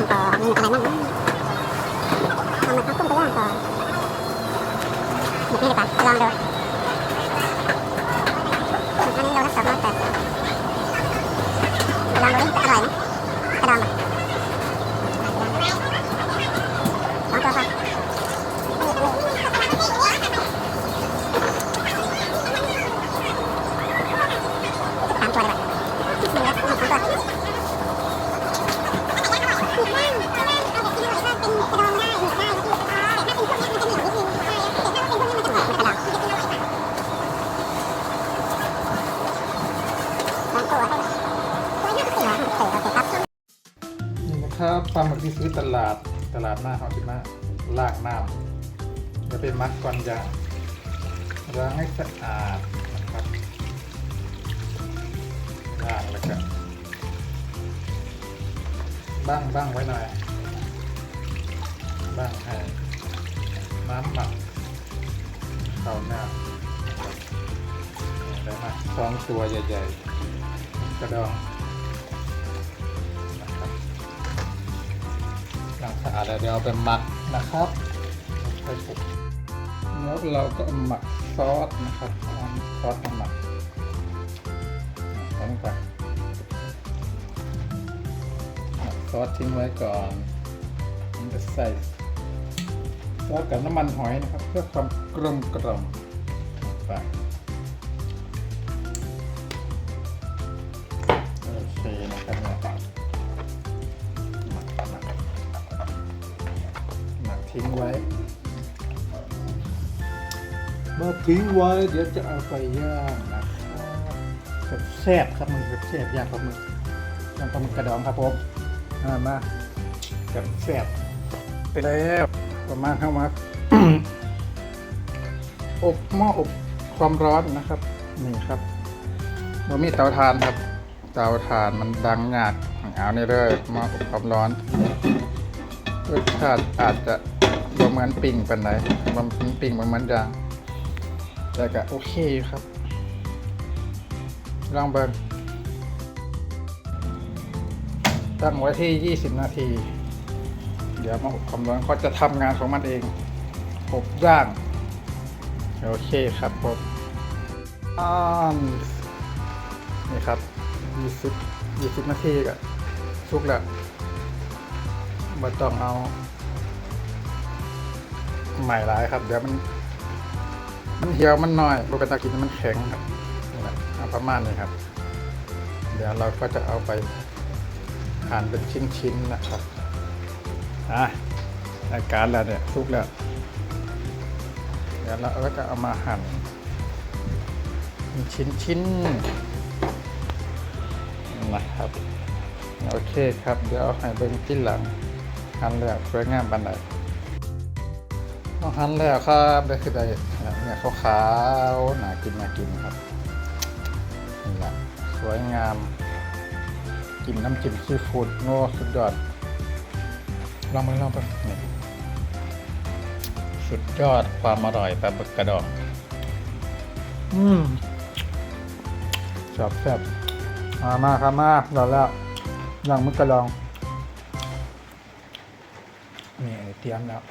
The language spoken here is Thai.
างต่อนอะไรนั่นเอามาข้าวต้มไปย่างต่อนหมดนี่เลยปะลองดูอันนี้โลละสองร้อยแปดลองดูดิอร่อยไหมกระดองสองตัวพอสามตัวเลยหนึ่งแล้วสองตัว นี่นะ ครับปลาหมึกที่ซื้อตลาดตลาดหน้าเขาคิมาลากน้ำจะเป็นมัดก่อนจะล้างให้สะอาดนะครับล้างแล้วก็บ้างบ้างไว้หน่อยบ้างให้น้ำหมักเข้าหน้าได้มาสองตัวใหญ่ๆกระดอง สะอาดแล้วเดี๋ยวเอาไปหมักนะครับใส่ปุ๋แล้วเราก็หมักซอสนะครับเอาซอสมาหมักใส่ลงไปหมักซอสทิ้งไว้ก่อนมันจะใส่ซอสกับน้ำมันหอยนะครับ เพื่อความกลมกล่อมไป ทิ้งไว้มาทิ้งไว้เดี๋ยวจะเอาไปย่างนะครับแซ่บๆครับมันแซ่บๆย่างปลาหมึกย่างปลาหมึกกระดองครับผมมามากับแซ่บไปแล้วประมาณเข้ามาอบหม้ออบความร้อนนะครับ นี่ครับเรามีเตาถ่านครับ เตาถ่านมันดังยากเอานี่เลยหม้ออบความร้อนรสชาติอาจจะบ่ เหมือนปิ่งปานไหนมันปิ่งบ่เหมือนดังแต่ก็โอเคครับ ลองเบิ่งตั้งไว้ที่ 20 นาที เดี๋ยวมาอบความร้อนเขาจะทำงานของมันเองอบย่าง โอเคครับผมอ่านนี่ครับ 20 20 นาทีก็สุกแล้วม่ต้องเอา ใหม่หลายครับ เดี๋ยวมัน มันเหี่ยวมันน้อยปกติกินมันแข็งครับนี่แหละประมาณนี้ครับ เดี๋ยวเราก็จะเอาไปหั่นเป็นชิ้นๆนะครับอะอาการแล้วเนี่ยสุกแล้วเดี๋ยวเราก็จะเอามาหั่นเป็นชิ้นๆนะครับ โอเคครับ เดี๋ยวเอาให้เบิ่งที่หลังหั่นแล้วสวยงามปานใด เอาหั่นแล้วครับได้คือได้เนี่ยขาวๆน่ากินน่ากินครับนี่แหละสวยงามกินน้ำจิ้มซีฟู้ดโง่สุดยอดลองมาลองไปนี่สุดยอดความอร่อยปลาบึกกระดองอืมชอบแซ่บมามาครับมาเราแล้วย่างมึกกระดองนี่เตรียมแล้ว